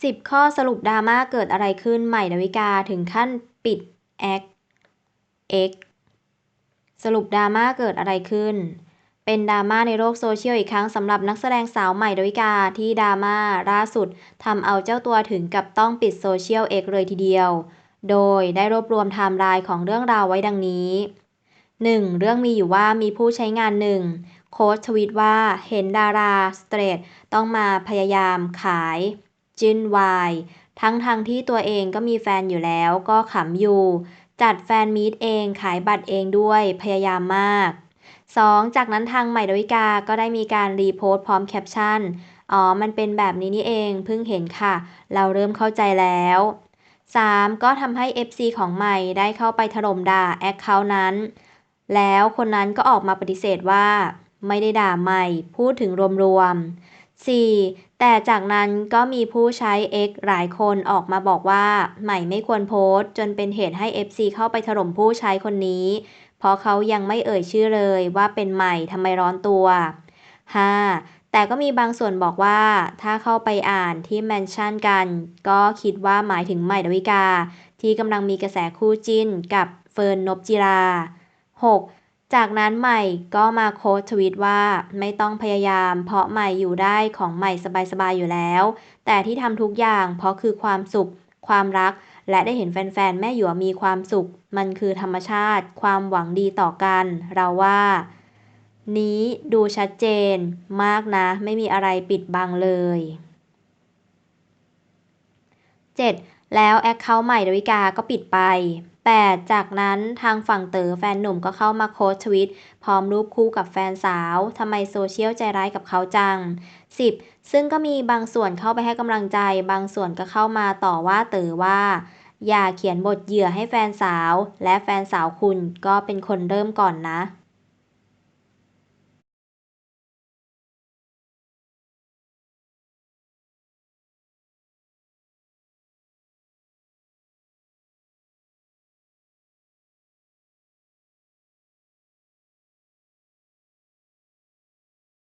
10ข้อสรุปดราม่าเกิดอะไรขึ้น ใหม่ ดาวิกาถึงขั้นปิดแอคเอ็กสรุปดราม่าเกิดอะไรขึ้น เป็นดราม่าในโลกโซเชียลอีกครั้งสำหรับนักแสดงสาวใหม่ดาวิกาที่ดราม่าล่าสุดทำเอาเจ้าตัวถึงกับต้องปิดโซเชียลเอกเลยทีเดียว โดยได้รวบรวมไทม์ไลน์ของเรื่องราวไว้ดังนี้ 1. เรื่องมีอยู่ว่ามีผู้ใช้งานหนึ่งโค้ชทวีตว่าเห็นดาราสเตรทต้องมาพยายามขาย จินวาย ทั้งทางที่ตัวเองก็มีแฟนอยู่แล้วก็ขำอยู่ จัดแฟนมีตเองขายบัตรเองด้วยพยายามมาก 2. จากนั้นทางใหม่ดาวิกาก็ได้มีการรีโพสต์พร้อมแคปชั่น อ๋อ มันเป็นแบบนี้นี่เองเพิ่งเห็นค่ะ เราเริ่มเข้าใจแล้ว 3. ก็ทำให้ FC ของใหม่ได้เข้าไปถล่มด่าแอคเคาท์นั้น แล้วคนนั้นก็ออกมาปฏิเสธว่า ไม่ได้ด่าใหม่ พูดถึงรวมๆ 4. แต่จากนั้นก็มีผู้ใช้ X หลายคนออกมาบอกว่า ใหม่ไม่ควรโพสต์ จนเป็นเหตุให้ FC เข้าไปถล่มผู้ใช้คนนี้ เพราะเขายังไม่เอ่ยชื่อเลยว่าเป็นใหม่ทำไมร้อนตัว 5. แต่ก็มีบางส่วนบอกว่า ถ้าเข้าไปอ่านที่แมนชั่นกัน ก็คิดว่าหมายถึงใหม่ดาวิกา ที่กำลังมีกระแสคู่จิ้นกับเฟิร์นนบจิรา 6. จากนั้นใหม่ก็มาโค้ดทวิตว่าไม่ต้องพยายาม เพราะใหม่อยู่ได้ของใหม่สบายๆอยู่แล้ว แต่ที่ทำทุกอย่างเพราะคือความสุข ความรัก และได้เห็นแฟนๆ แม่หยวมีความสุข มันคือธรรมชาติ ความหวังดีต่อกัน เราว่า นี้ดูชัดเจน มากนะ ไม่มีอะไรปิดบังเลย 7. แล้วแอคเคาท์ใหม่ดาวิกาก็ปิดไป 8. จากนั้นทางฝั่งเต๋อแฟนหนุ่มก็เข้ามาโค้ชทวิต พร้อมรูปคู่กับแฟนสาวทำไมโซเชียลใจร้ายกับเขาจัง 10. ซึ่งก็มีบางส่วนเข้าไปให้กำลังใจ บางส่วนก็เข้ามาต่อว่าเต๋อว่า อย่าเขียนบทเหยื่อให้แฟนสาว และแฟนสาวคุณก็เป็นคนเริ่มก่อนนะ